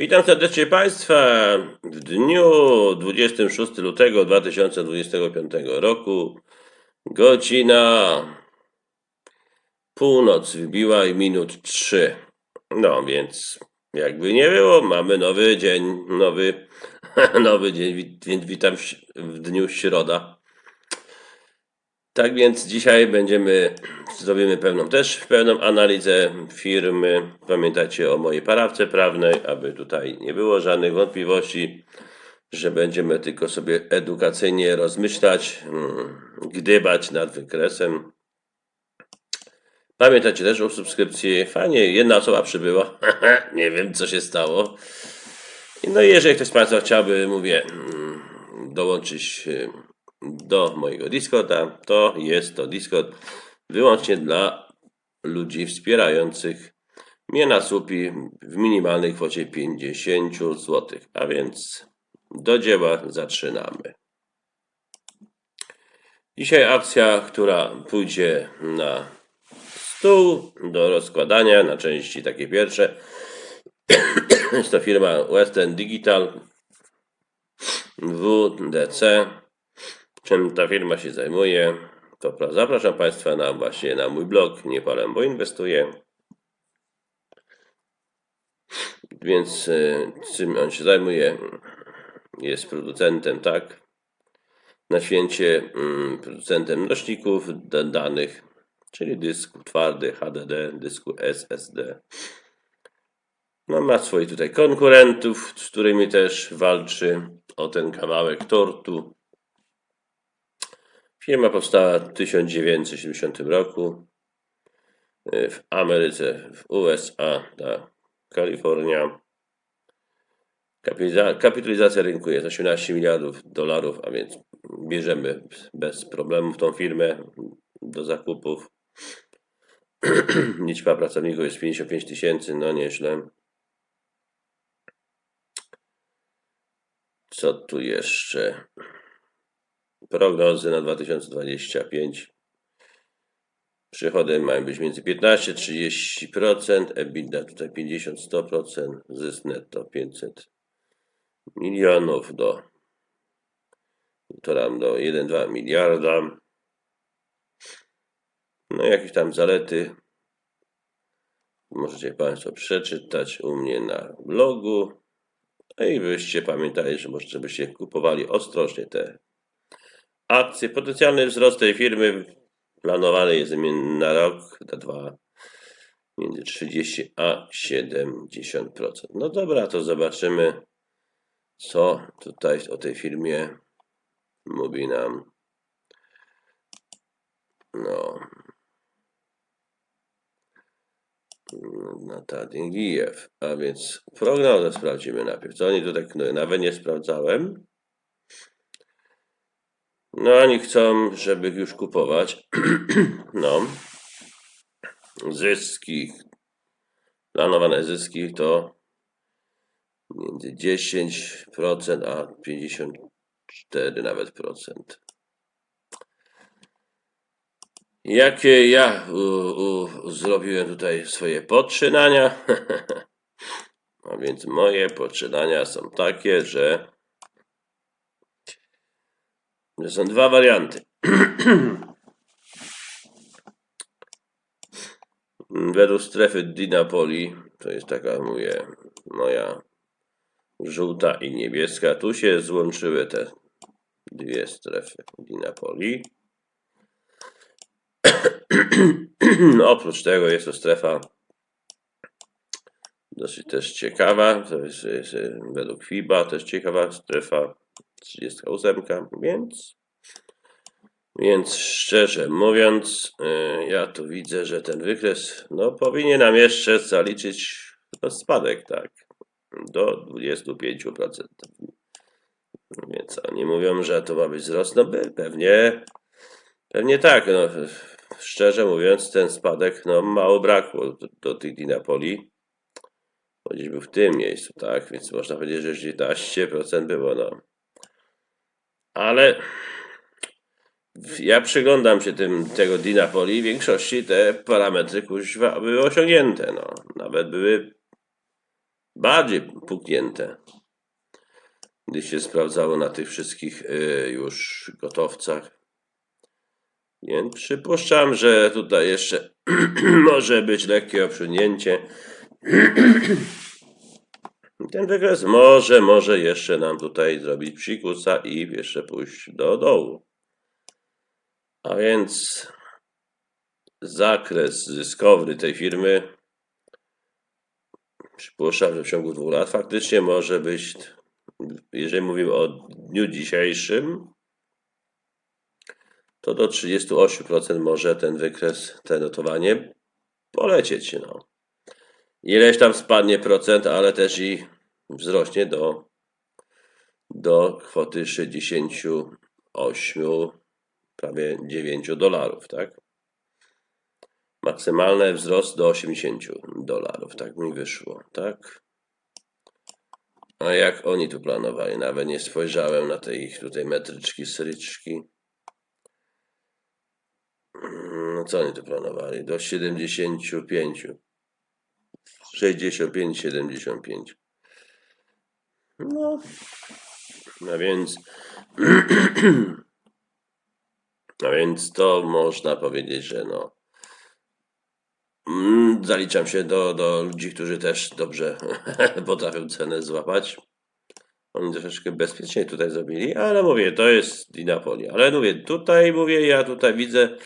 Witam serdecznie Państwa w dniu 26 lutego 2025 roku. Godzina północ wybiła i minut 3. No więc jakby nie było, mamy nowy dzień, nowy, nowy dzień, więc witam w dniu środa. Tak więc dzisiaj będziemy, zrobimy pewną też pewną analizę firmy. Pamiętajcie o mojej parawce prawnej, aby tutaj nie było żadnych wątpliwości, że będziemy tylko sobie edukacyjnie rozmyślać, mm, gdybać nad wykresem. Pamiętajcie też o subskrypcji. Fajnie, jedna osoba przybyła. nie wiem, co się stało. No i jeżeli ktoś z Państwa chciałby, mówię, mm, dołączyć y, do mojego Discorda, to jest to Discord wyłącznie dla ludzi wspierających mnie na słupi w minimalnej kwocie 50 zł. A więc do dzieła zaczynamy. Dzisiaj akcja, która pójdzie na stół do rozkładania na części takie pierwsze. Jest to firma Western Digital WDC. Czym ta firma się zajmuje? To pra- zapraszam Państwa na właśnie na mój blog Nie palem, bo inwestuję. Więc e, czym on się zajmuje? Jest producentem, tak? Na święcie mm, producentem nośników da- danych, czyli dysku twardy, HDD, dysku SSD. No, ma swoich tutaj konkurentów, z którymi też walczy o ten kawałek tortu. Firma powstała w 1970 roku y, w Ameryce, w USA, ta Kalifornia. Kapitaliza- Kapitalizacja rynku jest 18 miliardów dolarów, a więc bierzemy bez problemów tą firmę do zakupów. Liczba pracowników jest 55 tysięcy, no nieźle. Co tu jeszcze? Prognozy na 2025. Przychody mają być między 15-30%, EBITDA tutaj 50-100%, zysk netto 500 milionów do 1,5 do 1,2 miliarda. No jakieś tam zalety możecie Państwo przeczytać u mnie na blogu. No i byście pamiętali, że może byście kupowali ostrożnie te akcje. Potencjalny wzrost tej firmy planowany jest na rok, na dwa, między 30 a 70%. No dobra, to zobaczymy, co tutaj o tej firmie mówi nam. No. Natalie Gijew. A więc prognozę sprawdzimy najpierw. Co oni tutaj knują? Nawet nie sprawdzałem. No, oni chcą, żeby już kupować. no. Zyski. Planowane zyski to między 10% a 54 nawet procent. Jakie ja u, u, zrobiłem tutaj swoje poczynania? A więc moje poczynania są takie, że że są dwa warianty. Według strefy Dinapoli, to jest taka, mówię, moja żółta i niebieska, tu się złączyły te dwie strefy Dinapoli. Oprócz tego jest to strefa dosyć też ciekawa, to jest, jest według FIBA też ciekawa strefa 38, więc więc szczerze mówiąc, e, ja tu widzę, że ten wykres no, powinien nam jeszcze zaliczyć spadek, tak, do 25%. Więc oni mówią, że to ma być wzrost, no by, pewnie, pewnie tak, no, szczerze mówiąc, ten spadek, no mało brakło do, do tych Dinapoli, bo gdzieś był w tym miejscu, tak, więc można powiedzieć, że już 19% było, no. Ale ja przyglądam się tym, tego Dinapoli, w większości te parametry kuźwa były osiągnięte, no. Nawet były bardziej puknięte. Gdy się sprawdzało na tych wszystkich y, już gotowcach. Więc przypuszczam, że tutaj jeszcze może być lekkie obsunięcie. Ten wykres może, może jeszcze nam tutaj zrobić psikusa i jeszcze pójść do dołu. A więc zakres zyskowny tej firmy przypuszczam, że w ciągu dwóch lat faktycznie może być, jeżeli mówimy o dniu dzisiejszym, to do 38% może ten wykres, te notowanie polecieć. No. Ileś tam spadnie procent, ale też i wzrośnie do, do kwoty 68, prawie 9 dolarów, tak? Maksymalny wzrost do 80 dolarów, tak mi wyszło, tak? A jak oni tu planowali? Nawet nie spojrzałem na te ich tutaj metryczki, stryczki. No co oni tu planowali? Do 75. 65, 75. No, no więc, no więc to można powiedzieć, że no, mm, zaliczam się do, do ludzi, którzy też dobrze potrafią cenę złapać. Oni troszeczkę bezpieczniej tutaj zrobili, ale mówię, to jest Dinapoli. Ale mówię, tutaj mówię, ja tutaj widzę,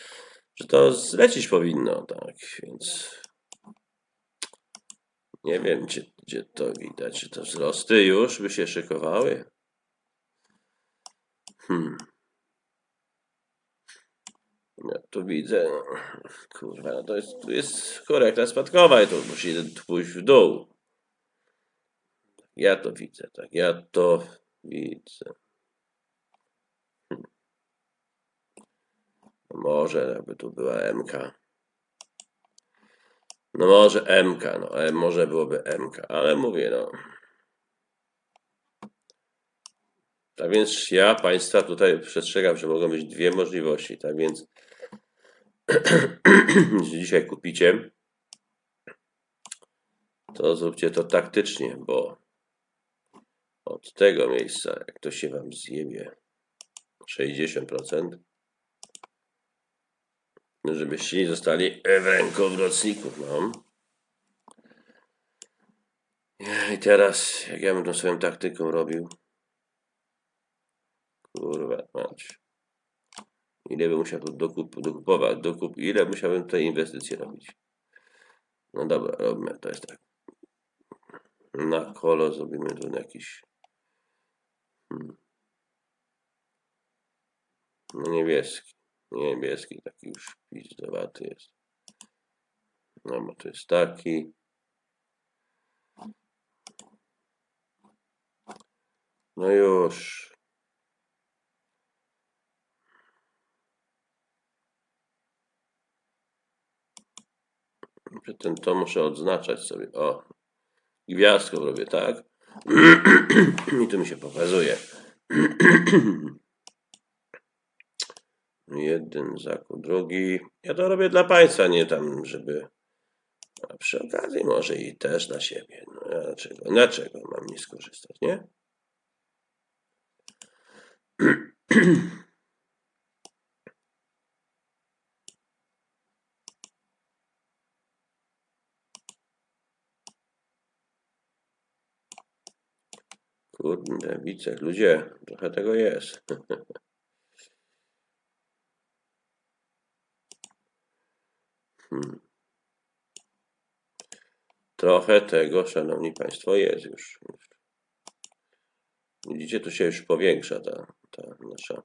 że to zlecić powinno, tak, więc nie wiem, gdzie, gdzie to widać, czy to wzrosty już by się szykowały. Hmm. Ja tu widzę, kurwa, no to jest, tu jest korekta spadkowa i to musi pójść w dół. Ja to widzę, tak, ja to widzę. Hmm. Może jakby tu była MK. No może MK, no, e, może byłoby MK, ale mówię, no. Tak więc ja Państwa tutaj przestrzegam, że mogą być dwie możliwości. Tak więc jeśli dzisiaj kupicie, to zróbcie to taktycznie, bo od tego miejsca, jak to się Wam zjebie 60%, żebyście zostali w rękowrocników, no. I teraz, jak ja bym tą swoją taktyką robił, kurwa, mać. Ile bym musiał tu dokup, dokupować, dokup, ile musiałbym tutaj inwestycje robić. No dobra, robimy, to jest tak. Na kolo zrobimy tu jakiś hmm. no niebieski. Niebieski taki już pizdowaty jest. No bo to jest taki. No już. Ten to muszę odznaczać sobie. O. Gwiazdką robię, tak? I tu mi się pokazuje. Jeden zakup, drugi. Ja to robię dla Państwa, nie tam, żeby. A przy okazji może i też dla siebie. No, dlaczego? Dlaczego mam nie skorzystać, nie? Kurde, widzę, ludzie, trochę tego jest. Hmm. Trochę tego, szanowni państwo, jest już. Widzicie, tu się już powiększa ta, ta nasza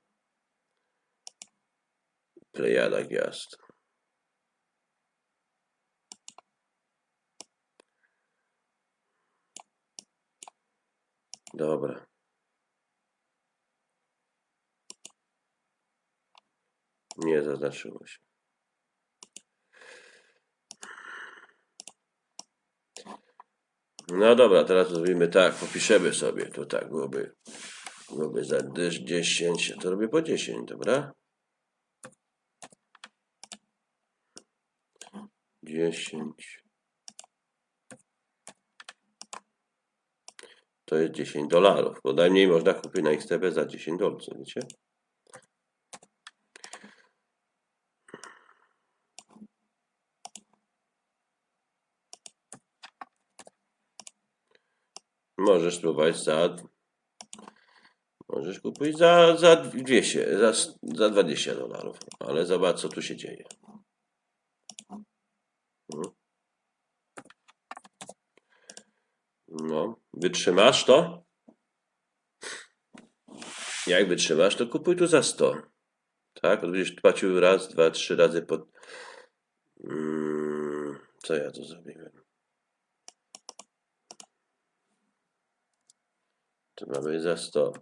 plejada gwiazd. Dobra. Nie zaznaczyło się. No dobra, teraz zrobimy tak, popiszemy sobie, to tak byłoby, byłoby za 10, to robię po 10, dobra? 10 to jest 10 dolarów, bo najmniej można kupić na XTB za 10 dolców, wiecie? Możesz spróbować za. Możesz kupić za, za 200, za, za 20 dolarów, ale zobacz, co tu się dzieje. Mhm. No, wytrzymasz to? Jak wytrzymasz, to kupuj tu za 100. Tak? Będziesz płacił raz, dwa, trzy razy pod. Mm, co ja tu zrobiłem? To ma być za 100.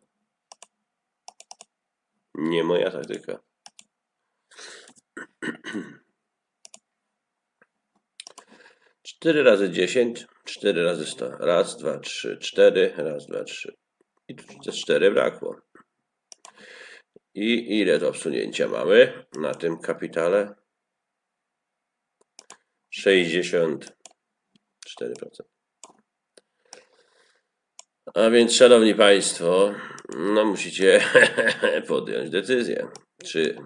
Nie moja taktyka. Cztery razy 10, cztery razy 100. Raz, dwa, trzy, cztery, raz, dwa, trzy. I tu te cztery brakło. I ile do obsunięcia mamy na tym kapitale? 64%. A więc, szanowni państwo, no musicie podjąć decyzję, czy,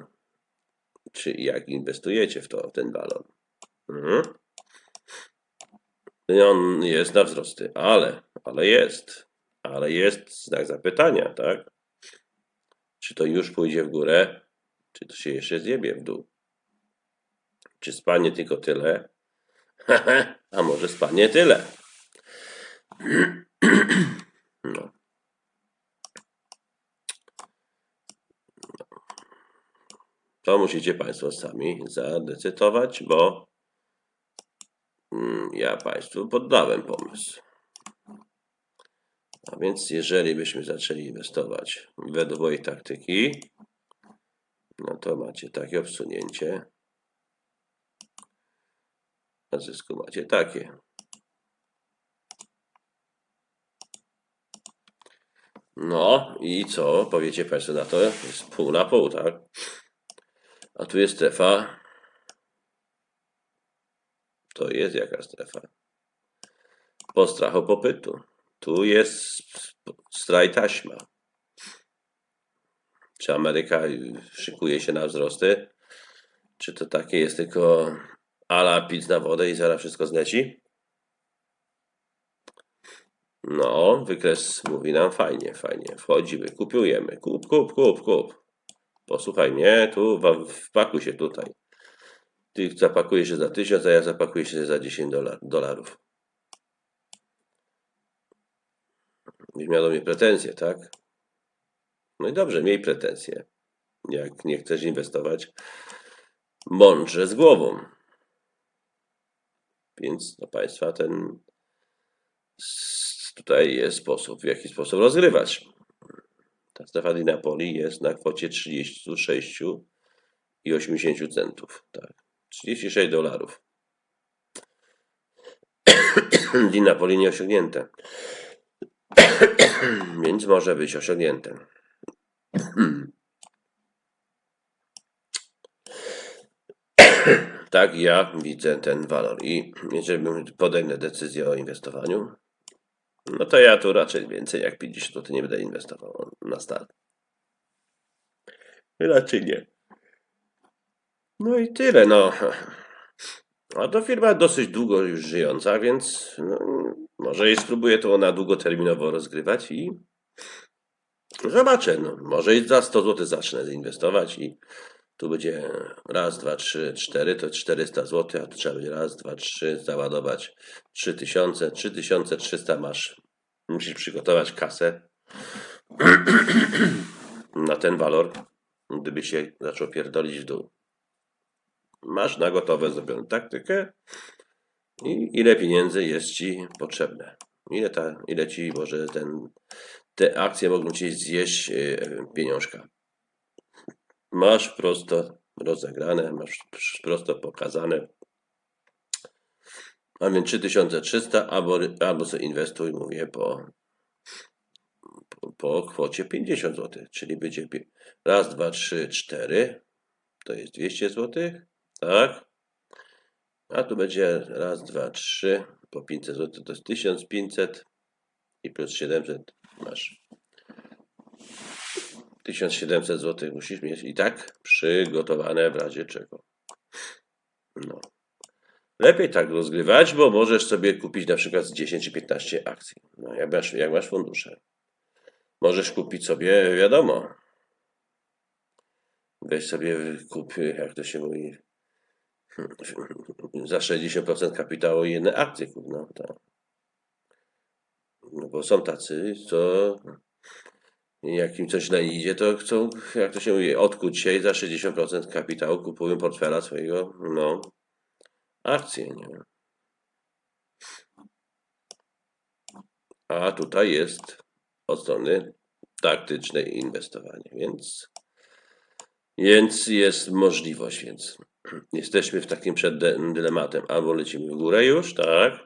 czy jak inwestujecie w to, w ten balon. Mhm. On jest na wzrosty, ale, ale jest, ale jest znak zapytania, tak? Czy to już pójdzie w górę, czy to się jeszcze zjebie w dół? Czy spanie tylko tyle? A może spanie tyle? No. To musicie Państwo sami zadecydować, bo mm, ja Państwu poddałem pomysł. A więc jeżeli byśmy zaczęli inwestować według mojej taktyki, no to macie takie obsunięcie. A zysku macie takie. No i co powiecie Państwo na to? Jest pół na pół, tak? A tu jest strefa. To jest jaka strefa? Postrachu popytu. Tu jest straj taśma. Czy Ameryka szykuje się na wzrosty? Czy to takie jest tylko ala pic na wodę i zaraz wszystko zleci? No, wykres mówi nam fajnie, fajnie. Wchodzimy, kupujemy. Kup, kup, kup, kup. Posłuchaj mnie, tu wpakuj się tutaj. Ty zapakujesz się za 1000, a ja zapakuję się za 10 dolar, dolarów. Byś miał do mnie pretensje, tak? No i dobrze, miej pretensje. Jak nie chcesz inwestować, mądrze z głową. Więc do Państwa ten tutaj jest sposób, w jaki sposób rozgrywać. Ta strefa di Napoli jest na kwocie 36 i 80 centów. Tak. 36 dolarów. Di Napoli nieosiągnięte. Więc może być osiągnięte. Tak, ja widzę ten walor. I jeżeli podejmę decyzję o inwestowaniu, no to ja tu raczej więcej jak 50 zł nie będę inwestował na start. Raczej nie. No i tyle, no. A to firma dosyć długo już żyjąca, więc no, może i spróbuję to na długoterminowo rozgrywać i zobaczę. No, może i za 100 zł zacznę inwestować i tu będzie raz, dwa, trzy, cztery, to 400 zł, a tu trzeba będzie raz, dwa, trzy, załadować 3000, 3300 masz. Musisz przygotować kasę na ten walor, gdyby się zaczął pierdolić w dół. Masz na gotowe zrobioną taktykę i ile pieniędzy jest Ci potrzebne. Ile, ta, ile Ci może ten, te akcje mogą Ci zjeść yy, pieniążka. Masz prosto rozegrane, masz prosto pokazane. A więc 3300 albo, albo sobie inwestuj, mówię, po, po, po kwocie 50 zł, czyli będzie raz, dwa, trzy, cztery, to jest 200 zł, tak? A tu będzie raz, dwa, trzy, po 500 zł to jest 1500, i plus 700 masz 1700 zł musisz mieć i tak przygotowane w razie czego. No. Lepiej tak rozgrywać, bo możesz sobie kupić na przykład z 10 czy 15 akcji. No, jak, masz, jak masz fundusze. Możesz kupić sobie, wiadomo. Weź sobie, kup, jak to się mówi, za 60% kapitału jedne akcje kup. No, to. no bo są tacy, co jak im coś idzie, to chcą, jak to się mówi, odkuć się i za 60% kapitału kupują portfela swojego, no, akcje, nie? A tutaj jest od strony taktycznej inwestowanie, więc, więc jest możliwość, więc jesteśmy w takim przed dy- dylematem. Albo lecimy w górę już, tak?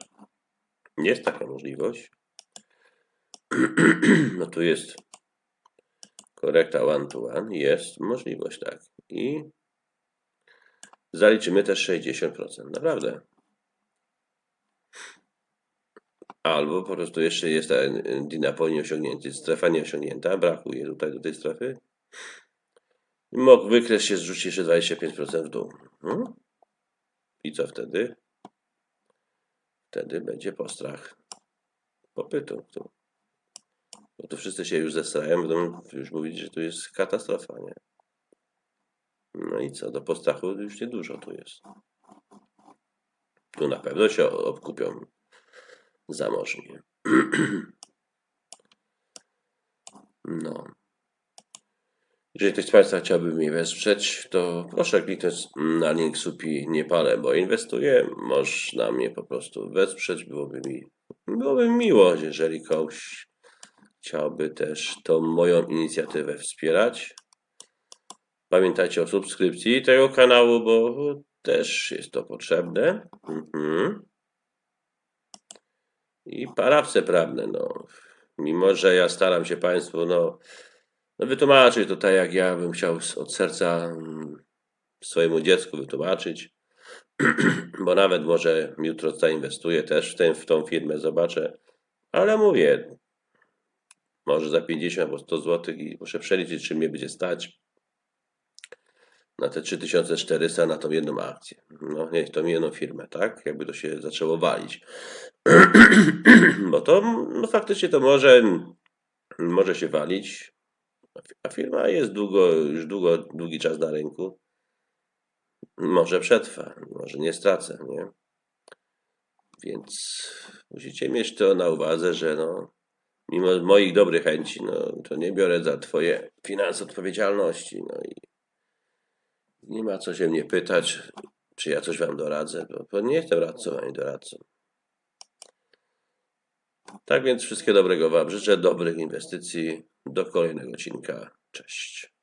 Jest taka możliwość. No tu jest korekta one to one, jest możliwość, tak. I zaliczymy też 60%, naprawdę. Albo po prostu jeszcze jest ten DINAPO nieosiągnięty, strefa nieosiągnięta, brakuje tutaj do tej strefy. Mógł wykres się zrzuci jeszcze 25% w dół. Hmm? I co wtedy? Wtedy będzie postrach popytu. Tu. Bo tu wszyscy się już zesrają, będą już mówić, że tu jest katastrofa, nie? No i co, do postrachu już niedużo tu jest. Tu na pewno się obkupią zamożnie. No. Jeżeli ktoś z Państwa chciałby mnie wesprzeć, to proszę kliknąć na link Supi Niepale, bo inwestuję. Można mnie po prostu wesprzeć. Byłoby mi, byłoby mi miło, jeżeli ktoś chciałby też tą moją inicjatywę wspierać. Pamiętajcie o subskrypcji tego kanału, bo też jest to potrzebne. Mhm. I parapce prawne, no. Mimo, że ja staram się Państwu, no, no wytłumaczyć to tak, jak ja bym chciał od serca mm, swojemu dziecku wytłumaczyć, bo nawet może jutro zainwestuję też w, tę, w tą firmę, zobaczę, ale mówię, może za 50 albo 100 zł i muszę przeliczyć, czy mnie będzie stać na te 3400 na tą jedną akcję. No, nie, tą jedną firmę, tak? Jakby to się zaczęło walić. Bo to no, faktycznie to może, może się walić, a fi- a firma jest długo, już długo, długi czas na rynku. Może przetrwa, może nie stracę, nie? Więc musicie mieć to na uwadze, że no, mimo moich dobrych chęci, no, to nie biorę za twoje finanse odpowiedzialności, no i nie ma co się mnie pytać, czy ja coś wam doradzę, bo, nie jestem radcą ani doradcą. Tak więc wszystkiego dobrego wam życzę, dobrych inwestycji, do kolejnego odcinka, cześć.